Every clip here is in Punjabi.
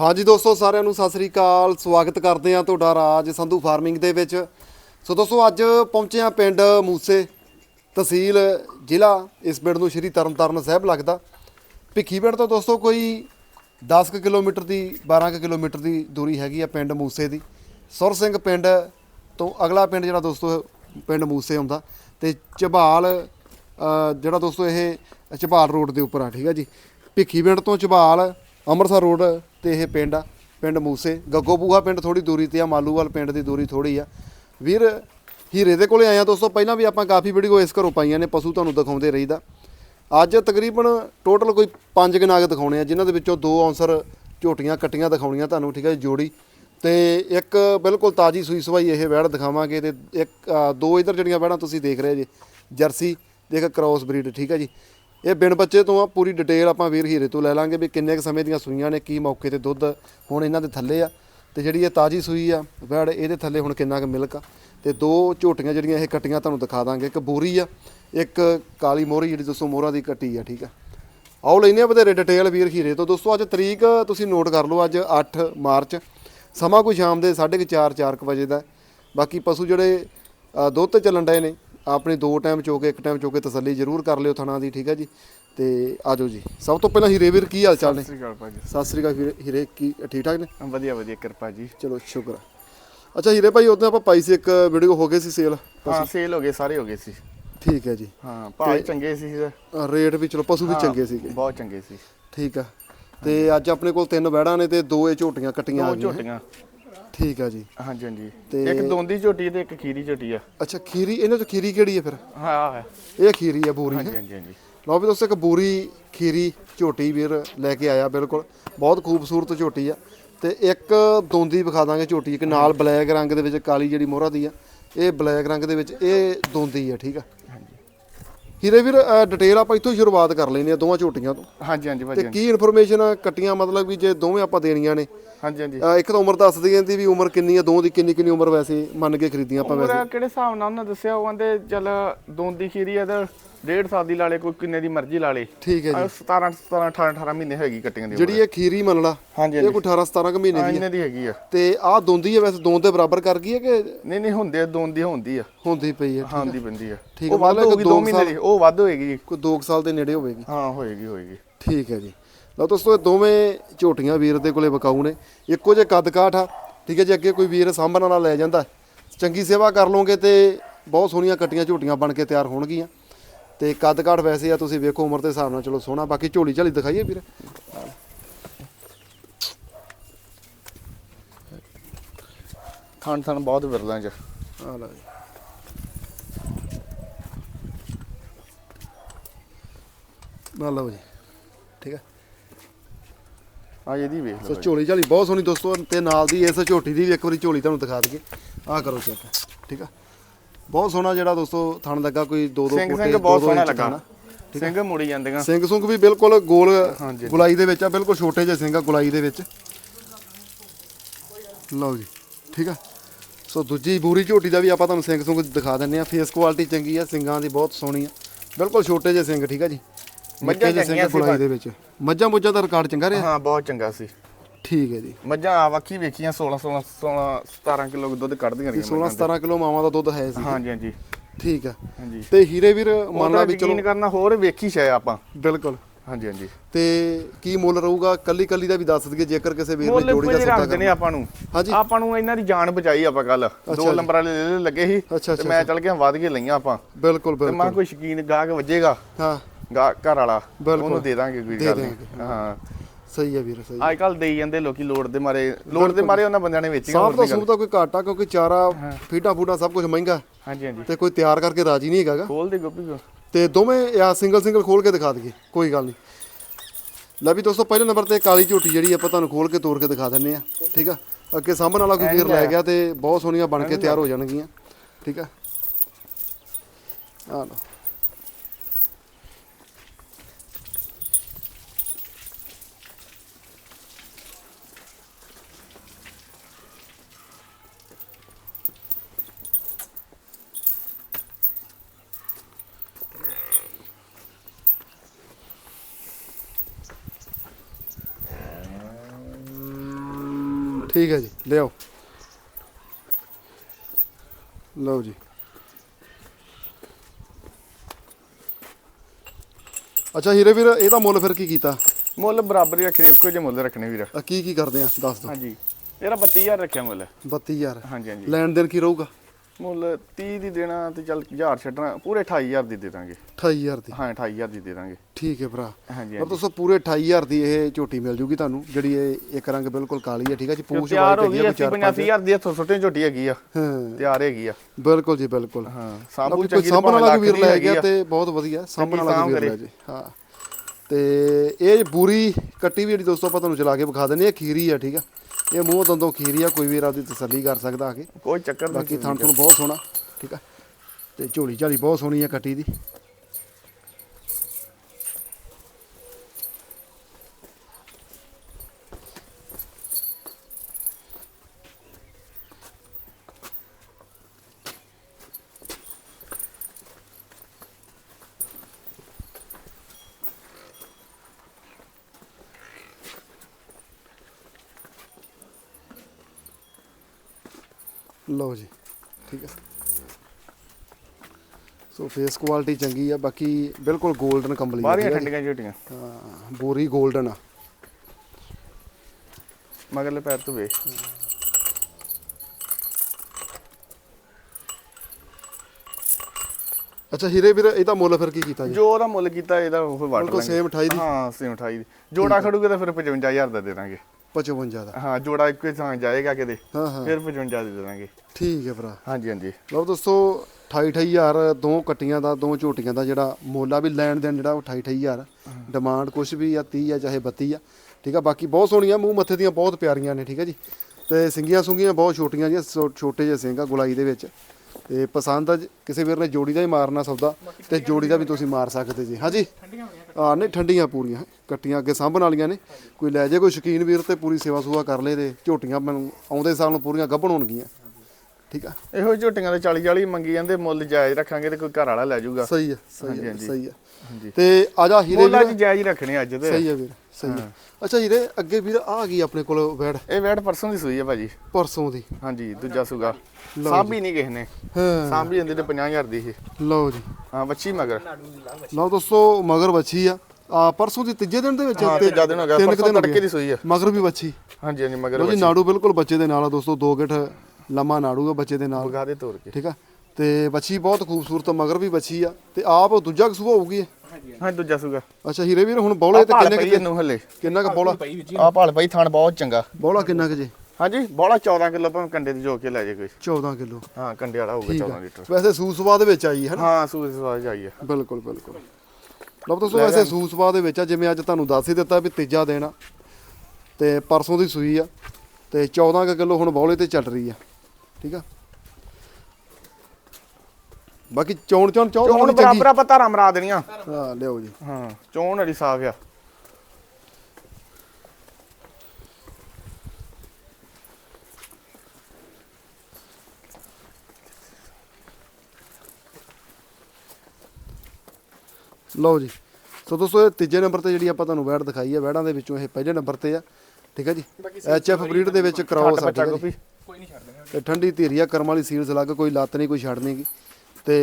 ਹਾਂਜੀ ਦੋਸਤੋ, ਸਾਰਿਆਂ ਨੂੰ ਸਤਿ ਸ੍ਰੀ ਅਕਾਲ। ਸਵਾਗਤ ਕਰਦੇ ਹਾਂ ਤੁਹਾਡਾ ਰਾਜ ਸੰਧੂ ਫਾਰਮਿੰਗ ਦੇ ਵਿੱਚ। ਸੋ ਦੋਸਤੋ, ਅੱਜ ਪਹੁੰਚੇ ਹਾਂ ਪਿੰਡ ਮੂਸੇ ਤਹਿਸੀਲ ਜ਼ਿਲ੍ਹਾ। ਇਸ ਪਿੰਡ ਨੂੰ ਸ਼੍ਰੀ ਤਰਨਤਾਰਨ ਸਾਹਿਬ ਲੱਗਦਾ। ਭਿੱਖੀ ਪਿੰਡ ਤੋਂ ਦੋਸਤੋ, ਕੋਈ 10 ਕੁ ਕਿਲੋਮੀਟਰ ਦੀ 12 ਕੁ ਕਿਲੋਮੀਟਰ ਦੀ ਦੂਰੀ ਹੈਗੀ ਆ ਪਿੰਡ ਮੂਸੇ ਦੀ। ਸੁਰ ਸਿੰਘ ਪਿੰਡ ਤੋਂ ਅਗਲਾ ਪਿੰਡ ਜਿਹੜਾ ਦੋਸਤੋ, ਪਿੰਡ ਮੂਸੇ ਆਉਂਦਾ। ਤੇ ਝਬਾਲ ਜਿਹੜਾ ਦੋਸਤੋ ਇਹ ਝਬਾਲ ਰੋਡ ਦੇ ਉੱਪਰ ਆ, ਠੀਕ ਆ ਜੀ। ਭਿੱਖੀ ਪਿੰਡ ਤੋਂ ਝਬਾਲ, ਅੰਮ੍ਰਿਤਸਰ ਰੋਡ ਤੇ ਇਹ ਪਿੰਡ ਆ ਪਿੰਡ ਮੂਸੇ। ਗੱਗੋਬੂਹਾ ਪਿੰਡ ਥੋੜੀ ਦੂਰੀ ਤੇ ਆ ਮਾਲੂਵਾਲ ਪਿੰਡ ਦੀ ਦੂਰੀ ਥੋੜੀ ਆ। ਵੀਰ ਹੀਰੇ ਦੇ ਕੋਲੇ ਆਇਆ ਦੋਸਤੋ ਪਹਿਲਾਂ ਵੀ ਆਪਾਂ ਕਾਫੀ ਵੀਡੀਓ ਇਸ ਘਰੋਂ ਪਾਈਆਂ ਨੇ ਪਸ਼ੂ ਤੁਹਾਨੂੰ ਦਿਖਾਉਂਦੇ ਰਹੀਦਾ। ਅੱਜ ਤਕਰੀਬਨ ਟੋਟਲ ਕੋਈ ਪੰਜ ਕੁ ਦਿਖਾਉਣੇ ਆ ਜਿਨ੍ਹਾਂ ਦੇ ਵਿੱਚੋਂ ਦੋ ਆਨਸਰ ਝੋਟੀਆਂ ਕੱਟੀਆਂ ਦਿਖਾਉਣੀਆਂ ਤੁਹਾਨੂੰ ਠੀਕ ਹੈ ਜੀ, ਜੋੜੀ। ਤੇ ਇੱਕ ਬਿਲਕੁਲ ਤਾਜੀ ਸੂਈ ਸਵਾਈ ਇਹ ਵੈੜ ਦਿਖਾਵਾਂਗੇ ਤੇ ਇੱਕ ਦੋ ਇਧਰ ਜਿਹੜੀਆਂ ਵੈੜਾਂ ਤੁਸੀਂ ਦੇਖ ਰਹੇ ਜੇ ਜਰਸੀ ਤੇ ਇੱਕ ਕ੍ਰਾਸ ਬਰੀਡ ਠੀਕ ਹੈ ਜੀ। ਇਹ ਬਿਨ ਬੱਚੇ ਤੋਂ ਆ, ਪੂਰੀ ਡਿਟੇਲ ਆਪਾਂ ਵੀਰ ਹੀਰੇ ਤੋਂ ਲੈ ਲਾਂਗੇ ਵੀ ਕਿੰਨੇ ਕੁ ਸਮੇਂ ਦੀਆਂ ਸੂਈਆਂ ਨੇ, ਕੀ ਮੌਕੇ ਤੇ ਦੁੱਧ ਹੁਣ ਇਹਨਾਂ ਦੇ ਥੱਲੇ ਆ। ਤੇ ਜਿਹੜੀ ਇਹ ਤਾਜੀ ਸੂਈ ਆ, ਵੈੜ ਇਹਦੇ ਥੱਲੇ ਹੁਣ ਕਿੰਨਾ ਕੁ ਮਿਲਕ ਆ। ਤੇ ਦੋ ਝੋਟੀਆਂ ਜਿਹੜੀਆਂ ਇਹ ਕੱਟੀਆਂ ਤੁਹਾਨੂੰ ਦਿਖਾ ਦਾਂਗੇ, ਇੱਕ ਬੋਰੀ ਆ, ਇੱਕ ਕਾਲੀ ਮੋਹਰੀ ਜਿਹੜੀ ਦੋਸਤੋ ਮੋਹਰਾਂ ਦੀ ਕੱਟੀ ਆ, ਠੀਕ ਆ। ਆਓ ਲੈਨੇ ਆ ਵਧੇਰੇ ਡਿਟੇਲ ਵੀਰ ਹੀਰੇ ਤੋਂ। ਦੋਸਤੋ, ਅੱਜ ਤਰੀਕ, ਤੁਸੀਂ ਨੋਟ ਕਰ ਲਓ, ਅੱਜ 8 ਮਾਰਚ, ਸਮਾਂ ਕੋਈ ਸ਼ਾਮ ਦੇ 4:30 4 ਵਜੇ ਦਾ। ਬਾਕੀ ਪਸ਼ੂ ਜਿਹੜੇ ਦੁੱਧ ਤੇ ਚੱਲਣ ਡਏ ਨੇ ਆਪਣੇ ਦੋ ਟਾਈਮ ਚੋ ਕੇ ਇੱਕ ਟਾਈਮ ਚੋ ਕੇ ਤਸੱਲੀ ਜ਼ਰੂਰ ਕਰ ਲਿਓ ਥਣਾ ਦੀ ਠੀਕ ਹੈ ਜੀ? ਤੇ ਆਜੋ ਜੀ। ਸਭ ਤੋਂ ਪਹਿਲਾਂ ਹੀਰੇ ਵੀਰ ਕੀ ਹਾਲ ਚਾਲ ਨੇ? ਸਤਿ ਸ੍ਰੀ ਅਕਾਲ ਭਾਜੀ। ਸਤਿ ਸ੍ਰੀ ਅਕਾਲ ਹੀਰੇ ਕੀ ਠੀਕ ਠਾਕ ਨੇ? ਵਧੀਆ ਵਧੀਆ ਕਿਰਪਾ ਜੀ। ਚਲੋ ਸ਼ੁਕਰ ਆ। ਅੱਛਾ ਹੀਰੇ ਭਾਈ ਉਦੋਂ ਆਪਾਂ ਪਾਈ ਸੀ ਇੱਕ ਵੀਡੀਓ ਹੋ ਗਈ ਸੀ ਸੇਲ ਹਾਂ ਸੇਲ ਹੋ ਗਏ ਸਾਰੇ ਹੋ ਗਏ ਸੀ। ਠੀਕ ਹੈ ਜੀ। ਹਾਂ ਭਾਅ ਚੰਗੇ ਸੀ। ਅ, ਰੇਟ ਵੀ ਚਲੋ ਪਸ਼ੂ ਵੀ ਹਾਂ, ਚੰਗੇ ਸੀਗੇ। ਬਹੁਤ ਚੰਗੇ ਸੀ। ਠੀਕ ਆ। ਤੇ ਅੱਜ ਆਪਣੇ ਕੋਲ ਤਿੰਨ ਵੈੜਾਂ ਨੇ ਤੇ ਦੋ ਇਹ ਝੋਟੀਆਂ ਕੱਟੀਆਂ ਆ ਦੋ ਗਈਆਂ ਝੋਟੀਆਂ। ਠੀਕ ਆ ਜੀ। ਹਾਂਜੀ ਹਾਂਜੀ। ਤੇ- ਇੱਕ ਦੋਂਦੀ ਝੋਟੀ ਤੇ ਇੱਕ ਖੀਰੀ ਝੋਟੀ ਆ। ਅੱਛਾ ਖੀਰੀ ਇਹਨਾਂ ਤੋਂ ਖੀਰੀ ਕਿਹੜੀ ਹੈ ਫਿਰ? ਹਾਂ ਹੈ। ਇਹ ਖੀਰੀ ਆ ਬੋਰੀ। ਹਾਂਜੀ ਹੈ ਹਾਂਜੀ ਹਾਂਜੀ। ਲਓ ਵੀ ਦੋਸਤੋ ਇੱਕ ਬੋਰੀ ਖੀਰੀ ਝੋਟੀ ਵੀਰ ਲੈ ਕੇ ਆਇਆ ਬਿਲਕੁਲ। ਬਹੁਤ ਖੂਬਸੂਰਤ ਝੋਟੀ ਆ। ਤੇ ਇੱਕ ਦੋਂਦੀ ਵਿਖਾ ਦਾਂਗੇ ਝੋਟੀ ਇੱਕ ਨਾਲ ਬਲੈਕ ਰੰਗ ਦੇ ਵਿੱਚ ਕਾਲੀ ਜਿਹੜੀ ਮੋਹਰਾ ਦੀ ਆ। ਇਹ ਬਲੈਕ ਰੰਗ ਦੇ ਵਿੱਚ ਇਹ ਦੋਂਦੀ ਆ ਠੀਕ ਆ? ਹੀਰੇ ਵੀਰ ਡਿਟੇਲ ਆਪਾਂ ਇੱਥੋਂ ਸ਼ੁਰੂਆਤ ਕਰ ਲੈਨੇ ਆ ਦੋਵਾਂ ਝੋਟੀਆਂ ਤੋਂ। ਹਾਂਜੀ ਹਾਂਜੀ ਤੇ ਭਾਜੀ। ਕੀ ਇਨਫੋਰਮੇਸ਼ਨ ਕੱਟੀਆਂ ਮਤਲਬ ਵੀ ਜੇ ਦੋਵੇਂ ਆਪਾਂ ਦੇਣੀਆਂ ਨੇ? ਹਾਂਜੀ ਹਾਂਜੀ। ਇੱਕ ਤਾਂ ਉਮਰ ਦੱਸ ਦਈਏ ਦੀ ਵੀ ਉਮਰ ਕਿੰਨੀ ਆ ਦੋ ਦੀ ਕਿੰਨੀ ਕਿੰਨੀ ਉਮਰ ਵੈਸੇ ਮੰਨ ਕੇ ਖਰੀਦੀਆਂ ਆਪਾਂ ਵੈਸੇ। ਕਿਹੜੇ ਹਿਸਾਬ ਨਾਲ ਉਹਨਾਂ ਦੱਸਿਆ ਉਹ ਕਹਿੰਦੇ ਚੱਲ ਦੋਂਦੀ ਖੀਰੀ ਆ ਤਾਂ ਡੇਢ ਸਾਲ ਦੀ ਲਾ ਲੇ ਕੋਈ ਕਿੰਨੇ ਦੀ ਮਰਜ਼ੀ ਲਾ ਲੇ ਠੀਕ ਹੈ ਜੀ। 17 17 18 18 ਮਹੀਨੇ ਹੈਗੀ ਕੱਟੀਆਂ ਦੀ ਜਿਹੜੀ ਇਹ ਖੀਰੀ ਮੰਨ ਲਾ ਹਾਂਜੀ ਇਹ ਕੋਈ 18 17 ਕੁ ਮਹੀਨੇ ਹਾਂ ਦੀ ਇੰਨੇ ਦੀ ਹੈਗੀ ਆ। ਤੇ ਆਹ ਦੋਂਦੀ ਹੈ ਵੈਸੇ ਦੋਨ ਦੇ ਬਰਾਬਰ ਕਰ ਗਈ ਹੈ ਕਿ ਨਹੀਂ ਨਹੀਂ ਹੁੰਦੇ ਦੋਂਦੀ ਹੁੰਦੀ ਆ। ਹੁੰਦੀ ਪਈ ਹੈ ਹਾਂ ਦੀ ਬੰਦੀ ਆ। ਠੀਕ ਵੱਧ ਮਤਲਬ 2 ਮਹੀਨੇ ਦੀ ਉਹ ਵੱਧ ਹੋਏਗੀ। ਕੋਈ 2 ਸਾਲ ਦੇ ਨੇੜੇ ਹੋਵੇਗੀ। ਹਾਂ ਹੋਏਗੀ ਹੋਏਗੀ। ਠੀਕ ਹੈ ਜੀ। ਲਓ ਦੋਸਤੋ ਇਹ ਦੋਵੇਂ ਝੋਟੀਆਂ ਵੀਰ ਦੇ ਕੋਲੇ ਵਿਕਾਊ ਨੇ। ਇੱਕੋ ਜੇ ਕੱਦ ਕਾਠ ਆ ਠੀਕ ਹੈ ਜੀ। ਅੱਗੇ ਕੋਈ ਵੀਰ ਸਾਂਭਣ ਵਾਲਾ ਲੈ ਜਾਂਦਾ। ਚੰਗੀ ਸੇਵਾ ਕਰ ਲਓਗੇ ਤੇ ਬਹੁਤ ਸੋਹਣੀਆਂ ਕੱਟੀਆਂ ਝੋਟੀਆਂ ਬਣ ਕੇ ਤਿਆਰ ਹੋਣਗੀਆਂ। ਤੇ ਕੱਦ ਕਾਠ ਵੈਸੇ ਆ ਤੁਸੀਂ ਵੇਖੋ ਉਮਰ ਦੇ ਹਿਸਾਬ ਨਾਲ ਚਲੋ ਸੋਹਣਾ ਬਾਕੀ ਝੋਲੀ ਝਾਲੀ ਦਿਖਾਈਏ ਵੀਰ। ਖਾਣ ਥਣ ਬਹੁਤ ਵਿਰਲਾਂ ਚ ਆ ਲਓ ਜੀ। ਆ ਲਓ ਜੀ ਠੀਕ ਹੈ। ਆ ਇਹਦੀ ਵੇਖ ਸੋ ਲਓ ਝੋਲੀ ਝਾਲੀ ਬਹੁਤ ਸੋਹਣੀ ਦੋਸਤੋ ਤੇ ਨਾਲ ਦੀ ਇਸ ਝੋਟੀ ਦੀ ਵੀ ਇੱਕ ਵਾਰੀ ਝੋਲੀ ਤੁਹਾਨੂੰ ਦਿਖਾ ਦਈਏ। ਆਹ ਕਰੋ ਚੈੱਕ ਠੀਕ ਆ। ਬਹੁਤ ਸੋਹਣਾ ਜਿਹੜਾ ਦੋਸਤੋ ਥਣ ਲੱਗਾ ਕੋਈ 2-2 ਸਿੰਘ ਫੁੱਟ ਸਿੰਘ ਬਹੁਤ ਸੋਹਣਾ ਲੱਗਾ। ਸਿੰਘ ਮੁੜੀ ਜਾਂਦੀਆਂ। ਸਿੰਘ ਸੁੰਗ ਵੀ ਬਿਲਕੁਲ ਗੋਲ। ਗੁਲਾਈ ਦੇ ਵਿੱਚ ਆ ਬਿਲਕੁਲ ਛੋਟੇ ਜਿਹੇ ਸਿੰਘ ਆ ਗੁਲਾਈ ਦੇ ਵਿੱਚ। ਲਓ ਜੀ ਠੀਕ ਆ? ਸੋ ਦੂਜੀ ਬੂਰੀ ਝੋਟੀ ਦਾ ਵੀ ਆਪਾਂ ਤੁਹਾਨੂੰ ਸਿੰਘ ਸੁੰਗ ਦਿਖਾ ਦਿੰਨੇ ਆ। ਫੇਸ ਕੁਆਲਿਟੀ ਚੰਗੀ ਆ ਸਿੰਗਾਂ ਦੀ ਬਹੁਤ ਸੋਹਣੀ ਆ। ਬਿਲਕੁਲ ਛੋਟੇ ਜਿਹੇ ਸਿੰਘ ਠੀਕ ਆ ਜੀ? ਮੱਝਾਂ ਸਿੰਘ ਚੰਗੀਆਂ ਗੁਲਾਈ ਦੇ ਵਿੱਚ। ਮੱਝਾਂ ਮੁੱਝਾਂ ਦਾ ਰਿਕਾਰਡ ਚੰਗਾ ਰਿਹਾ? ਹਾਂ ਬਹੁਤ ਚੰਗਾ ਸੀ। ਠੀਕ ਹੈ ਜੀ। ਮੱਝਾਂ ਆ ਵੱਖੀ ਵੇਖੀਆਂ 16 16 16 17 ਕਿਲੋ ਦੁੱਧ ਕੱਢਦੀਆਂ ਰਹੀਆਂ 16 17 ਕਿਲੋ ਮਾਵਾਂ ਦਾ ਦੁੱਧ ਹੈ ਸੀ। ਹਾਂਜੀ ਹਾਂਜੀ। ਠੀਕ ਆ ਹਾਂਜੀ। ਤੇ ਹੀਰੇ ਵੀਰ ਮੰਨ ਵੀ ਚਲੋ ਯਕੀਨ ਕਰਨਾ ਹੋਰ ਵੇਖੀ ਸ਼ਾਇ ਆਪਾਂ। ਬਿਲਕੁਲ। ਹਾਂਜੀ ਹਾਂਜੀ। ਤੇ ਕੀ ਮੁੱਲ ਰਹੂਗਾ? ਕੱਲੀ ਕੱਲੀ ਦਾ ਵੀ ਦੱਸ ਦਈਏ ਜੇਕਰ ਕਿਸੇ ਵੀਰ ਨੇ ਜੋੜੀ ਦਾ ਸੌਦਾ ਕਰਨਾ। ਆਪਾਂ ਨੂੰ। ਹਾਂਜੀ। ਆਪਾਂ ਨੂੰ ਇਹਨਾਂ ਦੀ ਜਾਨ ਬਚਾਈ ਆਪਾਂ ਕੱਲ ਦੋ। ਨੰਬਰ ਵਾਲੇ ਲੈ- ਲੱਗੇ ਸੀ ਤੇ ਮੈਂ ਚੱਲ ਗਿਆ ਵੱਧ ਕੇ ਲਈਆਂ ਆਪਾਂ। ਬਿਲਕੁਲ ਤੇ ਮੈਂ ਬਿਲਕੁਲ। ਕੋਈ ਸ਼ਕੀਨ ਗਾਹਕ ਵੱਜੇਗਾ। ਹਾਂ। ਗਾ ਘਰ ਵਾਲਾ ਬਿਲਕੁਲ। ਉਹਨੂੰ ਦੇ ਦਾਂਗੇ ਕੋਈ ਗੱਲ ਹਾਂ। ਸਹੀ ਹੈ ਵੀਰ ਸਹੀ ਅੱਜ ਕੱਲ ਦੇਈ ਜਾਂਦੇ ਲੋਕੀ ਲੋੜ ਦੇ ਮਾਰੇ ਲੋੜ ਦੇ ਮਾਰੇ ਉਹਨਾਂ ਬੰਦਿਆਂ ਨੇ ਵੇਚੀਆਂ ਸਾਫ਼ ਦੀ ਸੂਪ ਦਾ ਕੋਈ ਘਾਟਾ ਕਿਉਂਕਿ ਚਾਰਾ ਫੀਟਾ ਫੂਟਾ ਸਭ ਕੁਝ ਮਹਿੰਗਾ। ਹਾਂਜੀ ਹਾਂਜੀ। ਤੇ ਕੋਈ ਤਿਆਰ ਕਰਕੇ ਰਾਜੀ ਨਹੀਂ ਹੈਗਾਗਾ ਖੋਲ ਦੇ ਗੋਪੀ ਕੋ। ਤੇ ਦੋਵੇਂ ਆ ਸਿੰਗਲ ਸਿੰਗਲ ਖੋਲ ਕੇ ਦਿਖਾ ਦਈਏ ਕੋਈ ਗੱਲ ਨਹੀਂ। ਲੈ ਵੀ ਦੋਸਤੋ ਪਹਿਲੇ ਨੰਬਰ ਤੇ ਕਾਲੀ ਝੋਟੀ ਜਿਹੜੀ ਆਪਾਂ ਤੁਹਾਨੂੰ ਖੋਲ ਕੇ ਤੋੜ ਕੇ ਦਿਖਾ ਦਿੰਨੇ ਆ ਠੀਕ ਆ? ਅੱਗੇ ਸਾਹਮਣ ਵਾਲਾ ਕੋਈ ਵੀਰ ਲੈ ਗਿਆ ਤੇ ਬਹੁਤ ਸੋਹਣੀਆਂ ਬਣ ਕੇ ਤਿਆਰ ਹੋ ਜਾਣਗੀਆਂ ਠੀਕ ਆ? ਆ ਲਓ। ਠੀਕ ਹੈ ਜੀ ਲਿਆਓ। ਲਓ ਜੀ। ਅੱਛਾ ਹੀਰੇ ਵੀਰ ਇਹਦਾ ਮੁੱਲ ਫਿਰ ਕੀ ਕੀਤਾ? ਮੁੱਲ ਬਰਾਬਰ ਹੀ ਰੱਖਣੇ ਇੱਕੋ ਜਿਹੇ ਮੁੱਲ ਰੱਖਣੇ ਵੀਰ। ਆ ਕੀ ਕੀ ਕਰਦੇ ਆ ਦੱਸ ਦਿਓ। ਹਾਂਜੀ ਇਹਦਾ 32000 ਰੱਖਿਆ ਮੁੱਲ। 32000 ਹਾਂਜੀ ਹਾਂਜੀ। ਲੈਣ ਦੇਣ ਕੀ ਰਹੂਗਾ? ਮੁੱਲ 30 ਦੀ ਦੇਣਾ ਤੇ ਚੱਲ 1000 ਛੱਡਣਾ ਪੂਰੇ 28000 ਦੀ ਦੇ ਦਾਂਗੇ। 28000 ਦੀ? ਹਾਂ 28000 ਦੀ ਦੇ ਦਾਂਗੇ। ਠੀਕ ਹੈ ਭਰਾ। ਹਾਂਜੀ ਪਰ ਦੋਸਤੋ ਪੂਰੇ 28000 ਦੀ ਇਹ ਝੋਟੀ ਮਿਲ ਜੂਗੀ ਤੁਹਾਨੂੰ ਜਿਹੜੀ ਇਹ ਇੱਕ ਰੰਗ ਬਿਲਕੁਲ ਕਾਲੀ ਹੈ ਠੀਕ ਹੈ ਜੀ? ਪੂਛ ਤਿਆਰ ਹੋ ਗਈ ਹੈਗੀ ਆ 80 ਕੋਈ ਚਾਰ ਪੰਜ। 85000 ਦੀ ਹੱਥੋਂ ਸੁੱਟੇ ਝੋਟੀ ਹੈਗੀ ਆ। ਹਾਂ। ਤਿਆਰ ਹੈਗੀ ਆ। ਬਿਲਕੁਲ ਜੀ ਬਿਲਕੁਲ। ਹਾਂ ਸਾਂਭੂ ਚੰਗੀ ਸਾਂਭਣ ਵਾਲਾ ਵੀਰ ਲੈ ਗਿਆ। ਤੇ ਬਹੁਤ ਵਧੀਆ ਸਾਂਭਣ ਵਾਲਾ ਵੀਰ ਲੈ ਜੀ ਹਾਂ। ਤੇ ਇਹ ਬੂਰੀ ਕੱਟੀ ਵੀ ਜਿਹੜੀ ਦੋਸਤੋ ਆਪਾਂ ਤੁਹਾਨੂੰ ਚਲਾ ਕੇ ਵਿਖਾ ਦਿੰਦੇ ਆ ਖੀਰੀ ਆ ਠੀਕ ਆ ਇਹ ਮੂੰਹ ਦੰਦੋਂ ਖੀਰੀ ਆ ਕੋਈ ਵੀਰ ਆਪਦੀ ਤਸੱਲੀ ਕਰ ਸਕਦਾ ਆ ਕੇ। ਕੋਈ ਚੱਕਰ ਨਹੀਂ ਬਾਕੀ ਥਣ ਥਣ ਬਹੁਤ ਸੋਹਣਾ ਠੀਕ ਆ? ਤੇ ਝੋਲੀ ਝਾਲੀ ਬਹੁਤ ਸੋਹਣੀ ਆ ਕੱਟੀ ਦੀ। ਲਓ ਜੀ ਠੀਕ ਹੈ। ਸੋ ਫੇਸ ਕੁਆਲਿਟੀ ਚੰਗੀ ਆ ਬਾਕੀ ਬਿਲਕੁਲ 골ਡਨ ਕੰਬਲੀ ਆ, ਬਾਹਰੀਆਂ। ਠੰਡੀਆਂ ਝੋਟੀਆਂ ਹਾਂ ਬੋਰੀ 골ਡਨ ਆ। ਮਗਰਲੇ ਪੈਰ ਤੋਂ ਵੇ ਅੱਛਾ ਹੀਰੇ ਵੀਰ ਇਹਦਾ ਮੁੱਲ ਫਿਰ ਕੀ ਕੀਤਾ ਜੀ? ਜੋ ਉਹਦਾ ਮੁੱਲ ਕੀਤਾ ਇਹਦਾ ਉਹ ਵਾਟ ਬਿਲਕੁਲ same 28 ਦੀ? ਹਾਂ ਸੇਮ 28 ਦੀ। ਜੋੜਾ ਖੜੂਗਾ ਤਾਂ ਫਿਰ 55000 ਦਾ ਦੇ ਦਾਂਗੇ। 55 ਦਾ। ਹਾਂ ਜੋੜਾ ਇੱਕੋ ਹੀ ਥਾਂ ਜਾਏਗਾ ਕਿਤੇ। ਹਾਂ ਹਾਂ। ਫਿਰ 55 ਦੇ ਦੇ ਦਾਂਗੇ ਠੀਕ ਹੈ ਭਰਾ। ਹਾਂਜੀ ਹਾਂਜੀ। ਲਓ ਦੋਸਤੋ 28000 ਦੋ ਕੱਟੀਆਂ ਦਾ ਦੋ ਝੋਟੀਆਂ ਦਾ ਜਿਹੜਾ ਮੁੱਲ ਵੀ ਲੈਣ ਦੇਣ ਜਿਹੜਾ ਉਹ 28000 ਡਿਮਾਂਡ ਕੁਛ ਵੀ ਆ 30 ਆ ਚਾਹੇ 32 ਆ। ਠੀਕ ਆ ਬਾਕੀ ਬਹੁਤ ਸੋਹਣੀਆਂ ਮੂੰਹ ਮੱਥੇ ਦੀਆਂ ਬਹੁਤ ਪਿਆਰੀਆਂ ਨੇ ਠੀਕ ਆ ਜੀ। ਤੇ ਸਿੰਗੀਆਂ ਸੁੰਗੀਆਂ ਬਹੁਤ ਛੋਟੀਆਂ ਜੀਆਂ ਛੋ- ਛੋਟੇ ਜਿਹੇ ਸਿੰਘ ਆ ਗੁਲਾਈ ਦੇ ਵਿੱਚ। ਤੇ ਪਸੰਦ ਆ ਜ- ਕਿਸੇ ਵੀਰ ਨੇ ਜੋੜੀ ਦਾ ਹੀ ਮਾਰਨਾ ਸੌਦਾ ਤੇ ਜੋੜੀ ਦਾ ਵੀ ਤੁਸੀਂ ਮਾਰ ਸਕਦੇ ਜੀ। ਹਾਂਜੀ? ਆ ਨਹੀਂ ਠੰਡੀਆਂ ਪੂਰੀਆਂ। ਕੱਟੀਆਂ ਅੱਗੇ ਸਾਂਭਣ ਵਾਲੀਆਂ ਨੇ। ਕੋਈ ਲੈ ਜੇ ਕੋਈ ਸ਼ਕੀਨ ਵੀਰ ਤੇ ਪੂਰੀ ਸੇਵਾ ਸੁਵਾ ਕਰ ਲੇ ਤੇ ਝੋਟੀਆਂ ਮੈਨੂੰ ਆਉਂਦੇ ਸਾਲ ਨੂੰ ਪੂਰੀਆਂ ਗੱਭਣ ਹੋਣਗੀਆਂ। ਠੀਕ ਆ? ਇਹੋ ਝੋਟੀਆਂ ਦੇ 40 40 ਮੰਗੀ ਜਾਂਦੇ ਮੁੱਲ ਜਾਇਜ਼ ਰੱਖਾਂਗੇ ਤੇ ਕੋਈ ਘਰ ਵਾਲਾ ਲੈ ਜਾਊਗਾ। ਸਹੀ ਆ ਸਹੀ ਆ। ਸਹੀ ਆ। ਤੇ ਆ ਜਾ ਹੀਰੇ ਮੁੱਲ ਅੱਜ ਜਾਇਜ਼ ਹੀ ਰੱਖਣੇ ਅੱਜ ਤੇ। ਸਹੀ ਆ ਵੀਰ ਸਹੀ ਆ। ਅੱਛਾ ਹੀਰੇ ਅੱਗੇ ਵੀਰ ਆ ਗਈ ਆਪਣੇ ਕੋਲ ਵੈੜ। ਇਹ ਵੈਟ ਪਰਸੋਂ ਦੀ ਸੂਈ ਹੈ ਭਾਜੀ। ਪਰਸੋਂ ਦੀ। ਹਾਂਜੀ ਦੂਜਾ ਸੂਗਾ। ਸਾਂਭੀ ਨਹੀਂ ਕਿਸੇ ਨੇ। ਹਾਂ। ਸਾਂਭੀ ਜਾਂਦੀ ਤੇ 50000 ਦੀ ਸੀ। ਲਓ ਜੀ। ਹਾਂ ਬੱਚੀ ਮਗਰ। ਲਓ ਦੋਸਤੋ ਮਗਰ ਬੱਚੀ ਆ। ਆ ਪਰਸੋਂ ਦੀ ਤੀਜੇ ਦਿਨ ਦੇ ਵਿੱਚ ਹਾਂ ਤੇ ਤੇ ਜਦ ਹੋ ਗਿਆ ਪਰਸੋਂ ਦਿਨ ਤੜਕੇ। ਦੀ ਸੂਈ ਹੈ ਮਗਰ ਵੀ ਬੱਚੀ ਹਾਂਜੀ ਹਾਂਜੀ ਮਗਰ ਲਓ ਜੀ ਬੱਚੀ ਨਾੜੂ ਬਿਲਕੁਲ ਬੱਚੇ ਦੇ ਨਾਲ ਆ ਦੋਸਤੋ ਦੋ ਗਿੱਠ ਲੰਮਾ ਨਾੜੂ ਆ ਬੱਚੇ ਦੇ ਨਾਲ। ਬਗਾ ਦੇ ਤੋੜ ਕੇ। ਠੀਕ ਆ? ਤੇ ਬੱਚੀ ਬਹੁਤ ਖੂਬਸੂਰਤ ਆ, ਮਗਰ ਵੀ ਬੱਚੀ ਆ। ਤੇ ਆਪ ਦੂਜਾ ਕਸੂਆ ਹੋਊਗੀ ਇਹ। ਹਾਂ ਦੂਜਾ ਸੂਗਾ ਅੱਛਾ ਹੀਰੇ ਵੀਰ ਹੁਣ ਬੌਲੇ ਤੇ ਕਿੰਨੇ ਕੁ ਇਹਨੂੰ ਹਲੇ। ਕਿੰਨਾ ਕੁ ਬੌਲਾ? ਆ ਭਾਲ ਪਈ ਥਣ ਬਹੁਤ ਚੰਗਾ। ਬੌਲਾ ਕਿੰਨਾ ਕੁ ਜੇ? ਹਾਂਜੀ ਬੋਲਾ 14 ਕਿਲੋ ਭਾਵੇਂ ਕੰਡੇ ਦੀ ਜੋ ਕੇ ਲੈ ਜੇ ਕੋਈ। 14 ਕਿਲੋ। ਹਾਂ ਕੰਡੇ ਵਾਲਾ ਹੋਊਗਾ ਠੀਕ 14 ਆ ਲੀਟਰ। ਵੈਸੇ ਸੂਸਵਾ ਦੇ ਵਿੱਚ ਆਈ ਹੈ ਨਾ? ਹਾਂ ਸੂਜ ਸਵਾਜ ਆਈ ਹੈ ਬਿਲਕੁਲ ਬਿਲਕੁਲ। ਲਓ ਦੋਸਤੋ ਵੈਸੇ ਸੂਸਵਾ ਦੇ ਵਿੱਚ ਆ ਜਿਵੇਂ ਅੱਜ ਤੁਹਾਨੂੰ ਦੱਸ ਹੀ ਦਿੱਤਾ ਵੀ ਤੀਜਾ ਦਿਨ ਆ। ਤੇ ਪਰਸੋਂ ਦੀ ਸੂਈ ਆ। ਤੇ 14 ਕੁ ਕਿਲੋ ਹੁਣ ਬੌਲੇ ਤੇ ਚੱਲ ਰਹੀ ਆ। ਠੀਕ ਆ? ਬਾਕੀ ਚੌਣ ਚੌਣ ਚੌਣ ਚੋਣ ਹੋਣੀ ਚੰਗੀ। ਬਰਾਬਰ ਆਪਾਂ ਧਾਰਾਂ ਮਰਾ ਦੇਣੀਆਂ। ਹਾਂ ਲਿਓ ਜੀ। ਹਾਂ ਚੋਣ ਵਾਲੀ ਸਾਫ਼ ਆ। ਲਓ ਜੀ। ਸੋ ਦੋਸਤੋ ਇਹ ਤੀਜੇ ਨੰਬਰ ਤੇ ਜਿਹੜੀ ਆਪਾਂ ਤੁਹਾਨੂੰ ਵੈੜ ਦਿਖਾਈ ਹੈ ਵੈੜਾਂ ਦੇ ਵਿੱਚੋਂ ਇਹ ਪਹਿਲੇ ਨੰਬਰ ਤੇ ਆ। ਠੀਕ ਹੈ ਜੀ? ਐਚ ਐਫ ਬਰੀਡ ਦੇ ਵਿੱਚ ਕਰਾਓ ਛੱਡ ਬੱਚਾ ਤੇ ਠੰਡੀ ਧੀਰੀਆ ਕਰਮ ਵਾਲੀ ਸੀਲਸ ਲੱਗ ਕੋਈ ਲੱਤ ਨਹੀਂ ਕੋਈ ਛੱਡ ਨਹੀਂਗੀ ਤੇ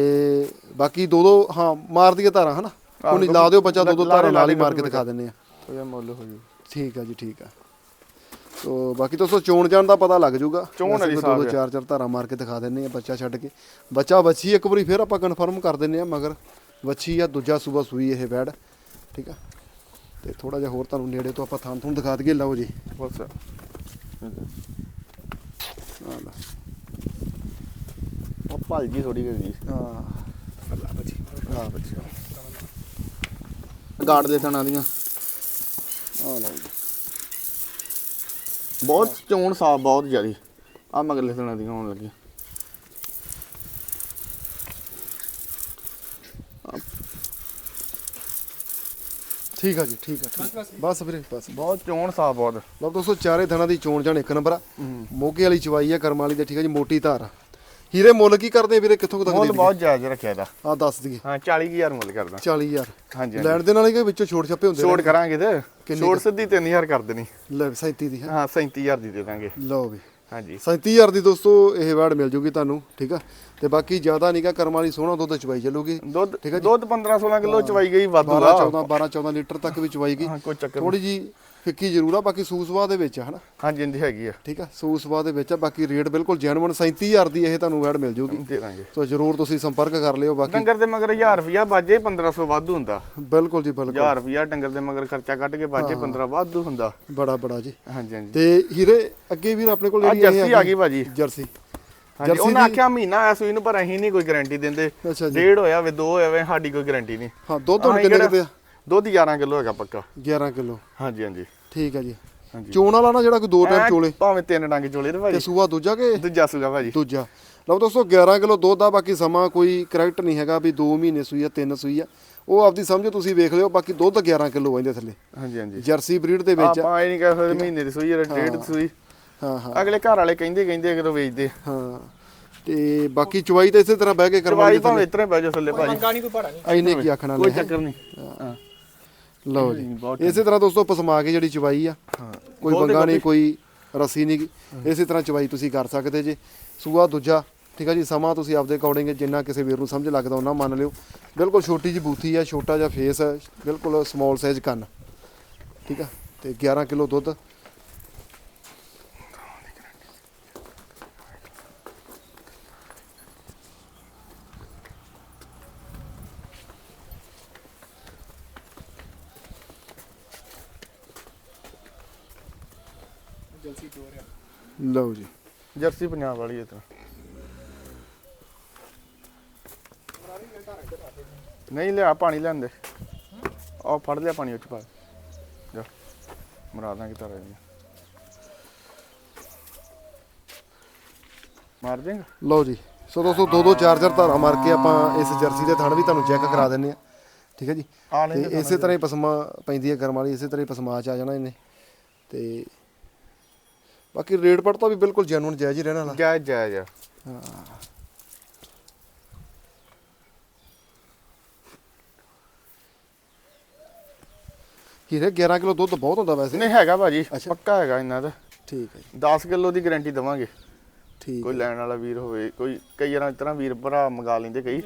ਬਾਕੀ ਦੋ ਦੋ ਹਾਂ ਮਾਰ ਦਈਏ ਧਾਰਾਂ ਹਨਾ? ਕੋਈ ਨਹੀਂ ਲਾ ਦਿਓ ਬੱਚਾ ਦੋ ਦੋ ਧਾਰਾਂ ਨਾਲ ਹੀ ਮਾਰ ਕੇ ਦਿਖਾ ਦਿੰਨੇ ਆ ਉਹਦਾ ਮੁੱਲ ਹੋ ਜੂ। ਠੀਕ ਆ ਜੀ ਠੀਕ ਆ। ਸੋ ਬਾਕੀ ਦੋਸਤੋ ਚੋਣ ਜਾਣ ਦਾ ਪਤਾ ਲੱਗ ਜਾਊਗਾ ਚੋਣ ਵਾਲੀ ਹਿਸਾਬ ਦੋ। ਚਾਰ ਚਾਰ ਧਾਰਾਂ ਮਾਰ ਕੇ ਦਿਖਾ ਦਿੰਨੇ ਆ ਬੱਚਾ ਛੱਡ ਕੇ। ਬੱਚਾ ਵੱਛੀ ਇੱਕ ਵਾਰੀ ਫਿਰ ਆਪਾਂ ਕਨਫਰਮ ਕਰ ਦਿੰਨੇ ਆ ਮਗਰ ਵੱਛੀ ਆ ਦੂਜਾ ਸੂਬਾ ਸੂਈ ਇਹ ਬੈੜ ਠੀਕ ਆ? ਤੇ ਥੋੜਾ ਜਿਹਾ ਹੋਰ ਤੁਹਾਨੂੰ ਨੇੜੇ ਤੋਂ ਆਪਾਂ ਥਾਂ ਥੂਣ ਦਿਖਾ ਦਈਏ। ਲਓ ਜੀ। ਬਸ। ਆ ਉਹ ਥੋੜੀ ਗਈ ਹਾਂ। ਹਾਂ। ਬੱਚਾ ਗਾਰਡ ਦੇ ਥਣਾ ਦੀਆਂ। ਆ ਲਓ ਜੀ। ਬਹੁਤ ਚੋਣ ਸਾਫ਼ ਬਹੁਤ ਜ਼ਿਆਦੀ। ਆ ਮਗਰਲੇ ਥਣਾ ਦੀਆਂ ਹੋਣ ਲੱਗੀਆਂ। ਠੀਕ ਆ ਜੀ ਠੀਕ ਆ ਠੀਕ ਆ। ਬਸ ਵੀਰੇ ਬਸ। ਬਹੁਤ ਚੋਣ ਸਾਫ਼ ਬਹੁਤ। ਲਓ ਦੋਸਤੋ ਚਾਰੇ ਥਣਾਂ ਦੀ ਚੋਣ ਜਾਣ ਇੱਕ ਨੰਬਰ ਆ। ਮੋਗੇ ਵਾਲੀ ਚਵਾਈ ਆ ਕਰਮ ਵਾਲੀ ਦੇ ਠੀਕ ਆ ਜੀ ਮੋਟੀ ਧਾਰ ਆ। ਹੀਰੇ ਮੁੱਲ ਕੀ ਕਰਦੇ ਆ ਵੀਰੇ? ਕਿੱਥੋਂ ਕੁ ਤੱਕ ਮੁੱਲ ਦੇ ਬਹੁਤ ਜਾਇਜ਼ ਰੱਖਿਆ ਇਹਦਾ। ਆ ਦੱਸ ਦਈਏ। ਹਾਂ 40000 ਮੁੱਲ ਕਰਦਾ। 40000 ਹਾਂਜੀ ਲੈਣ ਦੇ ਨਾਲ ਹੀ ਕਿ ਵਿੱਚੋਂ ਛੋਟ ਛੱਪੇ ਹੁੰਦੇ ਛੋੜ ਕਰਾਂਗੇ ਤੇ। ਛੋਟ ਸਿੱਧੀ 3000 ਕਰ ਦੇਣੀ। ਲੈ 37 ਦੀ ਹੈ। ਹਾਂ 37000 ਦੀ ਦੇ ਦਾਂਗੇ। ਲਓ ਵੀ। ਹਾਂਜੀ। 37000 ਦੀ ਦੋਸਤੋ ਇਹ ਵੈੜ ਮਿਲ ਜੂਗੀ ਤੁਹਾਨੂੰ ਠੀਕ ਆ? ਤੇ ਬਾਕੀ ਜ਼ਿਆਦਾ ਨਹੀਂਗਾ ਕਰਮ ਵਾਲੀ ਸੋਹਣਾ ਦੁੱਧ ਚਵਾਈ ਚੱਲੂਗੀ ਦੁੱਧ ਠੀਕ ਜੀ। ਦੁੱਧ 15 16 ਕਿਲੋ ਚਵਾਈ ਗਈ ਵਾਧੂ 12 ਆ। 14 12 14 ਲੀਟਰ ਤੱਕ ਵੀ ਚਵਾਈ ਗਈ। ਥੋੜੀ ਜੀ ਫਿੱਕੀ ਜ਼ਰੂਰ ਆ ਬਾਕੀ ਸੂਸਵਾ ਦੇ ਵਿੱਚ ਆ ਹਨਾ? ਹਾਂਜੀ ਹਾਂਜੀ ਹੈਗੀ ਆ। ਠੀਕ ਆ ਸੂਸਵਾ ਦੇ ਵਿੱਚ ਆ ਬਾਕੀ ਰੇਟ ਬਿਲਕੁਲ ਜੈਨੂਇਨ 37000 ਦੀ ਇਹ ਤੁਹਾਨੂੰ ਵੈੜ ਮਿਲ ਜੂਗੀ। ਦੇ ਦਾਂਗੇ। ਸੋ ਜਰੂਰ ਤੁਸੀਂ ਸੰਪਰਕ ਕਰ ਲਿਓ ਬਾਕੀ ਡੰਗਰ ਦੇ ਮਗਰ 1000 ਰੁਪਿਆ ਬਾਜੇ 1500 ਵਾਧੂ ਹੁੰਦਾ। ਬਿਲਕੁਲ ਜੀ ਬਿਲਕੁਲ। 1000 ਰੁਪਿਆ ਡੰਗਰ ਦੇ ਮਗਰ ਖਰਚਾ ਕੱਢ ਕੇ ਬਾਜੇ 15 ਵਾਧੂ ਹੁੰਦਾ। ਬੜਾ ਬੜਾ ਜੀ। ਹਾਂਜੀ ਹਾਂਜੀ। ਤੇ ਹੀਰੇ ਅੱਗੇ ਵੀਰ ਆਪਣੇ ਕੋਲ ਜਿਹੜੀ ਜਰਸੀ ਆ ਗਈ ਭਾਜੀ। ਜਰਸੀ। ਹਾਂਜੀ ਉਹਨਾਂ ਆਖਿਆ ਮਮੀਨਾ ਆਇਆ ਸੂਈ ਨੂੰ ਪਰ ਅਸੀਂ ਨਹੀਂ ਕੋਈ ਗਾਰੰਟੀ ਦਿੰਦੇ। ਡੇਢ ਹੋਇਆ ਵੇ ਦੋ ਹੋਇਆ ਵੇ ਸਾਡੀ ਕੋਈ ਗਾਰੰਟੀ ਨਹੀਂ ਹਾਂ ਦੁੱਧ ਹੁਣ ਕਿੰਨੇ ਕਿਤੇ ਆ? ਦੁੱਧ 11 ਕਿਲੋ ਹੈਗਾ ਪੱਕਾ। 11 ਕਿਲੋ। ਹਾਂਜੀ ਹਾਂਜੀ। ਠੀਕ ਆ ਜੀ। ਹਾਂਜੀ। ਚੋਣ ਵਾਲਾ ਨਾ ਜਿਹੜਾ ਕੋਈ ਦੋ ਟਾਈਮ ਐਂ ਚੋਲੇ। ਭਾਵੇਂ ਤਿੰਨ ਡੰਗ ਚੋਲੇ ਤੇ ਤੇ ਭਾਜੀ ਸੂਆ ਦੂਜਾ ਕਿ? ਦੂਜਾ ਸੂਗਾ ਭਾਜੀ। ਦੂਜਾ। ਲਓ ਦੋਸਤੋ 11 ਕਿਲੋ ਦੁੱਧ ਆ ਬਾਕੀ ਸਮਾਂ ਕੋਈ ਕਰੈਕਟ ਨਹੀਂ ਹੈਗਾ ਵੀ 2 ਮਹੀਨੇ ਸੂਈ ਆ 3 ਸੂਈ ਆ। ਉਹ ਆਪਦੀ ਸਮਝੋ ਤੁਸੀਂ ਵੇਖ ਲਿਓ ਬਾਕੀ ਦੁੱਧ 11 ਕਿਲੋ ਆਂਦੇ ਥੱਲੇ। ਹਾਂਜੀ ਹਾਂਜੀ। ਜਰਸੀ ਬਰੀਡ ਦੇ ਵਿੱਚ ਆ। ਆਪਾਂ ਇਹ ਨਹੀਂ ਕਹਿ ਸਕਦੇ ਮਹੀਨੇ ਦੀ ਸੂਈ ਜਾਂ ਡੇਢ ਦੀ ਸੂਈ। ਹਾਂ ਹਾਂ। ਅਗਲੇ ਘਰ ਵਾਲੇ ਕਹਿੰਦੇ ਕਹਿੰਦੇ ਕਿਦੋਂ ਵੇਚਦੇ। ਹਾਂ। ਤੇ ਬਾਕੀ ਚਵਾਈ ਤਾਂ ਇਸੇ ਤਰ੍ਹਾਂ ਬਹਿ ਕੇ ਚਵਾਈ ਕਰਵਾਈ ਭਾਵੇਂ ਇਤਰੇ ਬਹਿ ਜਾ ਥੱਲੇ ਭਾਜੀ। ਮੰਗਾ ਨਹੀਂ ਕੋਈ ਭਾੜਾ ਨਹੀਂ। ਐਨੇ ਕੀ ਆਖਣਾ ਕੋਈ ਲੈ। ਚੱਕਰ ਨਹੀਂ। ਹਾਂ। ਲਓ ਜੀ। ਬਹੁਤ ਇਸੇ ਤਰ੍ਹਾਂ ਦੋਸਤੋ ਪਸਮਾ ਕੇ ਜਿਹੜੀ ਚਵਾਈ ਆ ਹਾਂ। ਕੋਈ ਬੋਲਦੇ ਬੰਗਾ ਨਹੀਂ ਕੋਈ ਰੱਸੀ ਨਹੀਂ। ਇਸੇ ਤਰ੍ਹਾਂ ਚਵਾਈ ਤੁਸੀਂ ਕਰ ਸਕਦੇ ਜੇ। ਸੂਆ ਦੂਜਾ ਠੀਕ ਆ ਜੀ ਸਮਾਂ ਤੁਸੀਂ ਆਪਦੇ ਅਕੋਰਡਿੰਗ ਜਿੰਨਾ ਕਿਸੇ ਵੀਰ ਨੂੰ ਸਮਝ ਲੱਗਦਾ ਉਹਨਾਂ ਮੰਨ ਲਿਓ। ਬਿਲਕੁਲ ਛੋਟੀ ਜਿਹੀ ਬੂਥੀ ਆ ਛੋਟਾ ਜਿਹਾ ਫੇਸ ਬਿਲਕੁਲ ਸਮਾਲ ਸਾਈਜ਼ ਕੰਨ। ਠੀਕ ਆ? ਤੇ 11 ਕਿਲੋ ਦੁੱਧ ਜਲਸੀ ਚੋਰ ਆ ਲਓ ਜੀ। ਜਰਸੀ ਪੰਜਾਬ ਵਾਲੀ ਇਹ ਤਾਂ। ਨਹੀਂ ਲਿਆ ਪਾਣੀ ਲੈਂਦੇ ਆਹ ਫੜ ਲਿਆ ਪਾਣੀ ਉੱਚ ਪਾ ਜਾ ਮਰਾ ਦਾਂਗੇ ਤਾਰਾ ਜੀ ਮਾਰ ਦੇਂਗਾ? ਲਓ ਜੀ ਸੋ ਦੋਸਤੋ ਦੋ ਦੋ ਚਾਰ ਚਾਰ ਧਾਰਾ ਮਾਰ ਕੇ ਆਪਾਂ ਇਸ ਜਰਸੀ ਦੇ ਥਣ ਵੀ ਤੁਹਾਨੂੰ ਚੈੱਕ ਕਰਾ ਦਿੰਨੇ ਆ ਠੀਕ ਹੈ ਜੀ? ਤੇ ਇਸੇ ਤਰ੍ਹਾਂ ਹੀ ਪਸਮਾ ਪੈਂਦੀ ਹੈ ਗਰਮ ਵਾਲੀ ਇਸੇ ਤਰ੍ਹਾਂ ਹੀ ਪਸਮਾ ਚ ਆ ਜਾਣਾ ਇਹਨੇ। ਤੇ ਬਾਕੀ ਰੇਟ ਪੜ ਤਾਂ ਵੀ ਬਿਲਕੁਲ ਜੈਨੂਨ ਜਾਇਜ਼ ਹੀ ਰਹਿਣ ਵਾਲਾ। ਜਾਇਜ਼ ਜਾਇਜ਼ ਆ। ਹੀਰੇ 11 ਕਿਲੋ ਦੁੱਧ ਬਹੁਤ ਹੁੰਦਾ ਵੈਸੇ? ਨਹੀਂ ਹੈਗਾ ਭਾਜੀ। ਅੱਛਾ। ਪੱਕਾ ਹੈਗਾ ਇਹਨਾਂ ਦਾ। ਠੀਕ ਹੈ ਜੀ। 10 ਕਿਲੋ ਦੀ ਗਾਰੰਟੀ ਦਵਾਂਗੇ। ਠੀਕ ਕੋਈ ਲੈਣ ਵਾਲਾ ਵੀਰ ਹੋਵੇ ਕੋਈ ਕਈ ਵਾਰ ਇਸ ਤਰ੍ਹਾਂ ਵੀਰ ਭਰਾ ਮੰਗਾ ਲੈਂਦੇ ਕਈ।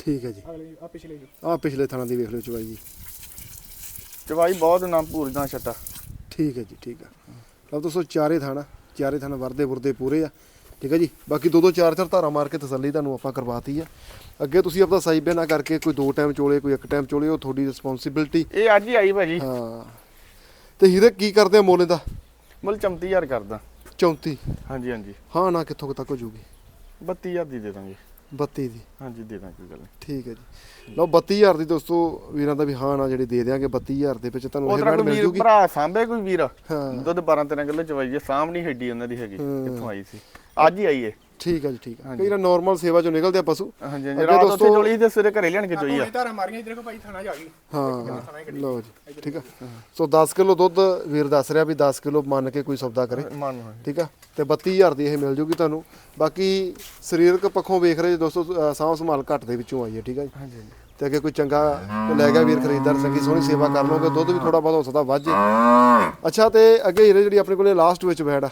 ਠੀਕ ਹੈ ਜੀ। ਆ ਪਿਛਲੇ ਜੋ। ਆਹ ਪਿਛਲੇ ਥਾਣਾ ਦੀ ਵੇਖ ਲਿਓ ਚਵਾਈ ਜੀ। ਚਵਾਈ ਬਹੁਤ ਨਾ ਭੂਰਦਾ ਛੱਟਾ। ਠੀਕ ਹੈ ਜੀ ਠੀਕ ਆ ਲਓ ਦੋਸਤੋ ਚਾਰੇ ਥਾਣਾ ਚਾਰੇ ਥਾਣਾ ਵਰਦੇ ਵਰਦੇ ਪੂਰੇ ਆ। ਠੀਕ ਹੈ ਜੀ ਬਾਕੀ ਦੋ ਦੋ ਚਾਰ ਚਾਰ ਧਾਰਾ ਮਾਰ ਕੇ ਤਸੱਲੀ ਤੁਹਾਨੂੰ ਆਪਾਂ ਕਰਵਾਤੀ ਆ। ਅੱਗੇ ਤੁਸੀਂ ਆਪਦਾ ਸਾਈ ਬਿਆਨਾ ਕਰਕੇ ਕੋਈ ਦੋ ਟਾਈਮ ਚੋਲੇ ਕੋਈ ਇੱਕ ਟਾਈਮ ਚੋਲੇ ਉਹ ਤੁਹਾਡੀ ਰਿਸਪੌਂਸਿਬਿਲਟੀ ਇਹ ਅੱਜ ਹੀ ਆਈ ਭਾਜੀ। ਹਾਂ। ਤੇ ਹੀਰੇ ਕੀ ਕਰਦੇ ਆ ਮੋਲੇ ਦਾ? ਮੁੱਲ 34000 ਕਰਦਾ। 34 ਹਾਂਜੀ ਹਾਂਜੀ। ਹਾਂ ਨਾ ਕਿੱਥੋਂ ਤੱਕ ਹੋ ਜੂਗੀ? 32000 ਦੀ ਦੇ ਦਾਂਗੇ। 32 ਦੀ। ਹਾਂਜੀ ਦੇ ਦਾਂ ਕੋਈ ਗੱਲ ਨਹੀਂ। ਠੀਕ ਹੈ ਜੀ। ਲਓ 32000 ਦੀ ਦੋਸਤੋ ਵੀਰਾਂ ਦਾ ਵੀ ਹਾਂ ਨਾ ਜਿਹੜੀ ਦੇ ਦਿਆਂਗੇ 32000 ਦੇ ਵਿੱਚ ਤੁਹਾਨੂੰ ਇਹ ਬੈਡ ਮਿਲ ਜੂਗੀ। ਭਰਾ ਸਾਂਭੇ ਕੋਈ ਵੀਰ? ਹਾਂ। ਦੁੱਧ 12 13 ਕਿਲੋ ਚਵਾਈ ਹੈ ਸਾਂਭਣੀ ਹੈਡੀ ਉਹਨਾਂ ਦੀ ਹੈਗੀ। ਕਿੱਥੋਂ ਆਈ ਸੀ। ਅੱਜ ਹੀ ਆਈ ਹੈ ਠੀਕ ਹੈ ਜੀ ਠੀਕ ਹੈ। ਕਈ ਨਾਰਮਲ ਸੇਵਾ ਚੋਂ ਨਿਕਲਦੇ ਆ ਪਸ਼ੂ। ਹਾਂਜੀ ਹਾਂਜੀ। ਰਾਤ ਉੱਥੇ ਦੋਸਤੋ- ਚੋਲੀ ਤੇ ਸਵੇਰੇ ਘਰੇ ਲਿਆਣ ਕੇ ਚੋਈ ਆ। ਧਾਰਾ ਮਾਰੀਆਂ ਇਧਰ ਕੋ ਭਾਈ ਥਾਣਾ ਜਾ ਗਈ। ਹਾਂ ਲਓ ਜੀ ਠੀਕ ਆ। ਸੋ 10 ਕਿਲੋ ਦੁੱਧ ਵੀਰ ਦੱਸ ਰਿਹਾ ਵੀ 10 ਕਿਲੋ ਮੰਨ ਕੇ ਕੋਈ ਸੌਦਾ ਕਰੇ। ਮਨ ਠੀਕ ਆ? ਤੇ 32000 ਦੀ ਇਹ ਮਿਲ ਜੂਗੀ ਤੁਹਾਨੂੰ। ਬਾਕੀ ਸਰੀਰਕ ਪੱਖੋਂ ਵੇਖ ਰਹੇ ਜੇ ਦੋਸਤੋ ਸਾਂਭ ਸੰਭਾਲ ਘੱਟ ਦੇ ਵਿੱਚੋਂ ਆਈ ਹੈ ਠੀਕ ਆ ਜੀ? ਹਾਂਜੀ। ਹਾਂਜੀ ਤੇ ਅੱਗੇ ਕੋਈ ਚੰਗਾ ਲੈ ਗਿਆ ਵੀਰ ਖਰੀਦਦਾਰ ਚੰਗੀ ਸੋਹਣੀ ਸੇਵਾ ਕਰ ਲਓਗੇ ਦੁੱਧ ਵੀ ਥੋੜਾ ਬਹੁਤ ਹੋ ਸਕਦਾ ਵੱਧ ਅੱਛਾ ਤੇ ਅੱਗੇ ਹੀਰੇ ਜਿਹੜੀ ਆਪਣੇ ਕੋਲੇ ਲਾਸਟ ਵਿੱਚ ਆ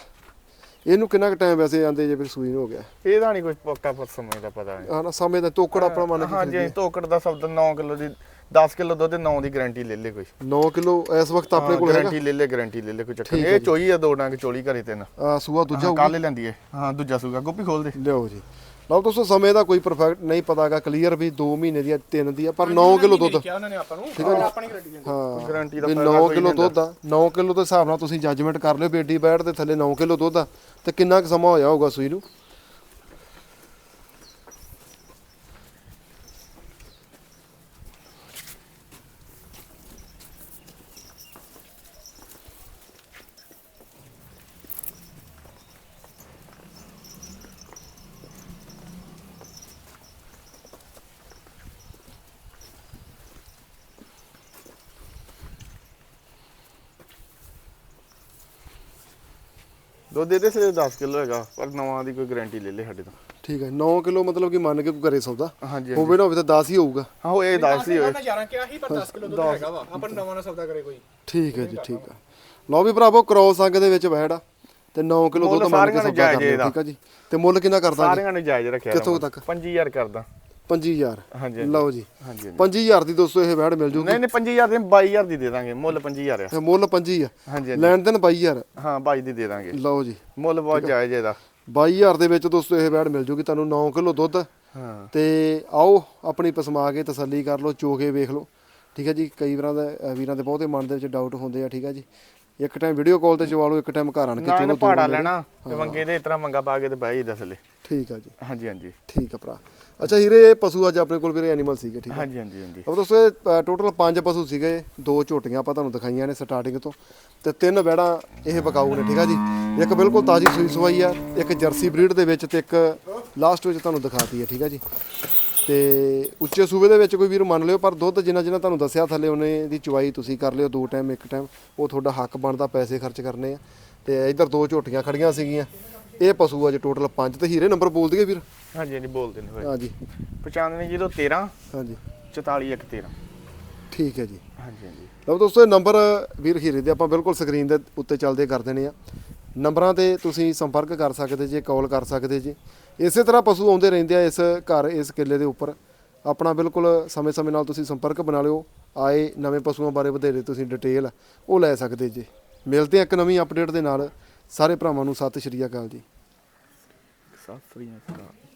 ਇਹਨੂੰ ਕਿੰਨਾ ਕੁ ਟਾਈਮ ਵੈਸੇ ਆਂਦੇ ਜੇ ਫਿਰ ਸੂਈ ਨੂੰ ਹੋ ਗਿਆ? ਇਹਦਾ ਨਹੀਂ ਕੋਈ ਪੱਕਾ ਪਰ ਸਮੇਂ ਦਾ ਪਤਾ ਨਹੀਂ ਨਾ ਸਮੇਂ ਦਾ ਤੋਕੜ ਆਪਣਾ ਮੰਨ ਕੇ ਹਾਂਜੀ ਹਾਂਜੀ ਧੋਕੜ ਦਾ ਸ਼ਬਦ 9 ਕਿਲੋ ਦੀ 10 ਕਿਲੋ ਦੁੱਧ 9 ਦੀ ਗਾਰੰਟੀ ਲੈ ਲੈ ਕੋਈ। 9 ਕਿਲੋ ਇਸ ਵਕਤ ਆਪਣੇ ਕੋਲ ਹੈਗਾ? ਗਾਰੰਟੀ ਲੈ ਲੈ ਗਾਰੰਟੀ ਲੈ ਲੈ ਕੋਈ ਚੱਕਰ ਹੈ ਇਹ ਚੋਈ ਆ ਦੋ ਡੰਗ ਚੋਲੀ ਘਰੇ ਤਿੰਨ। ਆ ਸੂਆ ਦੂਜਾ ਹੋਊਗਾ ਕੱਲ ਲੈਂਦੀ ਹੈ ਹਾਂ ਦੂਜਾ ਸੂਗਾ ਗੋਪੀ ਖੋਲ ਦੇ ਲਿਓ ਜੀ। ਲਓ ਦੋਸਤੋ ਸਮੇਂ ਦਾ ਕੋਈ ਪਰਫੈਕਟ ਨਹੀਂ ਪਤਾਗਾ ਕਲੀਅਰ ਵੀ 2 ਮਹੀਨੇ ਦੀ ਆ 3 ਦੀ ਆ ਪਰ 9 ਕਿਲੋ ਦੁੱਧ। ਕਿਹਾ ਉਹਨਾਂ ਨੇ ਆਪਾਂ ਨੂੰ। ਔਰ ਆਪਣੀ ਗਰੰਟੀ ਦਿੰਦੇ ਹਾਂ। ਗਾਰੰਟੀ ਦਾ ਵੀ ਫਾਇਦਾ 9 ਕੋਈ ਕਿਲੋ ਦੁੱਧ ਆ। 9 ਕਿਲੋ ਦੇ ਹਿਸਾਬ ਨਾਲ ਤੁਸੀਂ ਜੱਜਮੈਂਟ ਕਰ ਲਿਓ ਬੇਟੀ ਬੈਠ ਦੇ ਥੱਲੇ 9 ਕਿਲੋ ਦੁੱਧ ਆ ਤੇ ਕਿੰਨਾ ਕੁ ਸਮਾਂ ਹੋਇਆ ਹੋਊਗਾ ਸੂਈ ਨੂੰ? ਦੁੱਧ ਇਹਦੇ ਸੇ 10 ਕਿਲੋ ਹੈਗਾ ਪਰ ਨਵਾਂ ਦੀ ਕੋਈ ਗਾਰੰਟੀ ਲੈ ਲੈ ਸਾਡੇ ਤੋਂ। ਠੀਕ ਹੈ 9 ਕਿਲੋ ਮਤਲਬ ਕਿ ਮੰਨ ਕੇ ਕੋਈ ਕਰੇ ਸੌਦਾ। ਹਾਂਜੀ ਹੋਵੇ ਨਾ ਹੋਵੇ ਤਾਂ 10 ਹੀ ਹੋਊਗਾ। ਹਾਂ ਉਹ ਇਹ ਦੱਸ ਦੀ ਹੋਏ। ਮੈਂ 11 ਕਿਹਾ ਸੀ ਪਰ 10 ਕਿਲੋ ਦੁੱਧ ਹੈਗਾ ਵਾ। ਆਪਾਂ ਨੂੰ ਨਵਾਂ ਨਾ ਸੌਦਾ ਕਰੇ ਕੋਈ। ਠੀਕ ਹੈ ਜੀ ਠੀਕ ਹੈ। ਲਓ ਵੀ ਭਰਾਵੋ ਕ੍ਰੋਸ ਅੰਗ ਦੇ ਵਿੱਚ ਬੈੜ ਆ। ਤੇ 9 ਕਿਲੋ ਮੁੱਲ ਦੁੱਧ ਮੰਨ ਕੇ ਨੂੰ ਸੌਦਾ ਜਾਇਜ਼ ਕਰਦੇ ਇਹਦਾ। ਠੀਕ ਆ ਜੀ। ਤੇ ਮੁੱਲ ਕਿੰਨਾ ਕਰ ਦਾਂਗੇ ਸਾਰਿਆਂ ਨੂੰ ਜਾਇਜ਼ ਰੱਖਿਆ ਕਿੱਥੋਂ। ਤੱਕ? 5000 ਕਰਦਾ। 25000 ਹਾਂਜੀ ਲਓ ਜੀ। ਹਾਂਜੀ 25000 ਦੀ ਦੋਸਤੋ ਇਹ ਬੈੜ ਮਿਲ ਜੂਗੀ। ਨਹੀਂ ਨਹੀਂ 5000 ਦੇ 22000 ਦੀ ਦੇ ਦਾਂਗੇ ਮੁੱਲ 25000 ਆ। ਤੇ ਮੁੱਲ 25 ਆ ਹਾਂਜੀ ਹਾਂਜੀ। ਲੈਣ ਦੇਣ 22000 ਹਾਂ 22 ਦੀ ਦੇ ਦਾਂਗੇ। ਲਓ ਜੀ। ਮੁੱਲ ਬਹੁਤ ਜਾਇਜ਼ ਇਹਦਾ। 22000 ਦੇ ਵਿੱਚ ਦੋਸਤੋ ਇਹ ਬੈੜ ਮਿਲ ਜੂਗੀ ਤੁਹਾਨੂੰ 9 ਕਿਲੋ ਦੁੱਧ। ਹਾਂ। ਤੇ ਆਓ ਆਪਣੀ ਪਸਮਾ ਕੇ ਤਸੱਲੀ ਕਰ ਲਓ ਚੋ ਕੇ ਵੇਖ ਲਓ। ਠੀਕ ਹੈ ਜੀ ਕਈ ਵਾਰਾਂ ਦਾ ਵੀਰਾਂ ਦੇ ਬਹੁਤੇ ਮਨ ਦੇ ਵਿੱਚ ਡਾਊਟ ਹੁੰਦੇ ਆ ਠੀਕ ਹੈ ਜੀ। ਇੱਕ ਟਾਈਮ ਵੀਡੀਓ ਕਾਲ ਤੇ ਚਵਾ ਲਓ ਇੱਕ ਟਾਈਮ ਘਰ ਆਣ ਕੇ ਚਲੋ ਇਹਨੇ ਪਾੜਾ ਲੈਣਾ ਤੇ ਮੰਗੇ ਦੇ ਇਤਰਾ ਮੰਗਾ ਪਾ ਕੇ ਤੇ ਬਹਿ ਹੀ ਦਸਲੇ ਠੀਕ ਆ ਜੀ। ਹਾਂਜੀ ਹਾਂਜੀ। ਠੀਕ ਆ ਭਰਾ। ਅੱਛਾ ਹੀਰੇ ਇਹ ਪਸ਼ੂ ਅੱਜ ਆਪਣੇ ਕੋਲ ਵੀਰੇ ਐਨੀਮਲ ਸੀਗੇ ਠੀਕ ਹੈ ਹਾਂਜੀ ਹਾਂਜੀ ਹਾਂਜੀ। ਅਬ ਦੋਸਤੋ ਟੋਟਲ ਪੰਜ ਪਸ਼ੂ ਸੀਗੇ ਦੋ ਝੋਟੀਆਂ ਆਪਾਂ ਤੁਹਾਨੂੰ ਦਿਖਾਈਆਂ ਨੇ ਸਟਾਰਟਿੰਗ ਤੋਂ। ਤੇ ਤਿੰਨ ਵੈੜਾਂ ਇਹ ਬਕਾਊ ਨੇ ਠੀਕ ਆ ਜੀ? ਇੱਕ ਬਿਲਕੁਲ ਤਾਜੀ ਸੂਈ ਸਵਾਈ ਆ ਇੱਕ ਜਰਸੀ ਬਰੀਡ ਦੇ ਵਿੱਚ ਤੇ ਇੱਕ ਲਾਸਟ ਵਿੱਚ ਤੁਹਾਨੂੰ ਦਿਖਾਤੀ ਹੈ ਠੀਕ ਆ ਜੀ? ਤੇ ਉੱਚੇ ਸੂਬੇ ਦੇ ਵਿੱਚ ਕੋਈ ਵੀਰ ਮੰਨ ਲਿਓ ਪਰ ਦੁੱਧ ਜਿੰਨਾ ਜਿੰਨਾ ਤੁਹਾਨੂੰ ਦੱਸਿਆ ਥੱਲੇ ਉਹਨੇ ਦੀ ਚੁਆਈ ਤੁਸੀਂ ਕਰ ਲਿਓ ਦੋ ਟਾਈਮ ਇੱਕ ਟਾਈਮ ਉਹ ਤੁਹਾਡਾ ਹੱਕ ਬਣਦਾ ਪੈਸੇ ਖਰਚ ਕਰਨੇ ਆ। ਤੇ ਇੱਧਰ ਦੋ ਝੋਟੀਆਂ ਖੜੀਆਂ ਸੀਗੀਆਂ। ਇਹ ਪਸ਼ੂ ਅੱਜ ਟੋਟਲ ਪੰਜ ਤੇ ਹੀਰੇ ਨੰਬਰ ਬੋਲ ਦਈਏ ਵੀਰ? ਹਾਂਜੀ ਹਾਂਜੀ ਬੋਲਦੇ ਨੇ ਹੋਏ ਹਾਂਜੀ। 95013 ਹਾਂਜੀ। 44113 ਠੀਕ ਹੈ ਜੀ। ਹਾਂਜੀ ਹਾਂਜੀ। ਲਓ ਦੋਸਤੋ ਇਹ ਨੰਬਰ ਵੀਰ ਹੀਰੇ ਦੇ ਆਪਾਂ ਬਿਲਕੁਲ ਸਕਰੀਨ ਦੇ ਉੱਤੇ ਚੱਲਦੇ ਕਰ ਦੇਣੇ ਆ। ਨੰਬਰਾਂ ਤੇ ਤੁਸੀਂ ਸੰਪਰਕ ਕਰ ਸਕਦੇ ਜੇ, ਕਾਲ ਕਰ ਸਕਦੇ ਜੇ। ਇਸੇ ਤਰ੍ਹਾਂ ਪਸ਼ੂ ਆਉਂਦੇ ਰਹਿੰਦੇ ਆ ਇਸ ਘਰ, ਇਸ ਕਿੱਲੇ ਦੇ ਉੱਪਰ। ਆਪਣਾ ਬਿਲਕੁਲ ਸਮੇਂ-ਸਮੇਂ ਨਾਲ ਤੁਸੀਂ ਸੰਪਰਕ ਬਣਾ ਲਿਓ। ਆਏ ਨਵੇਂ ਪਸ਼ੂਆਂ ਬਾਰੇ ਵਧੇਰੇ ਤੁਸੀਂ ਡਿਟੇਲ ਉਹ ਲੈ ਸਕਦੇ ਜੇ। ਮਿਲਦੇ ਆ ਇੱਕ ਨਵੀਂ ਅਪਡੇਟ ਦੇ ਨਾਲ। ਸਾਰੇ ਭਰਾਵਾਂ ਨੂੰ ਸਤਿ ਸ਼੍ਰੀ ਅਕਾਲ ਜੀ। ਸਤਿ ਸ੍ਰੀ ਅਕਾਲ।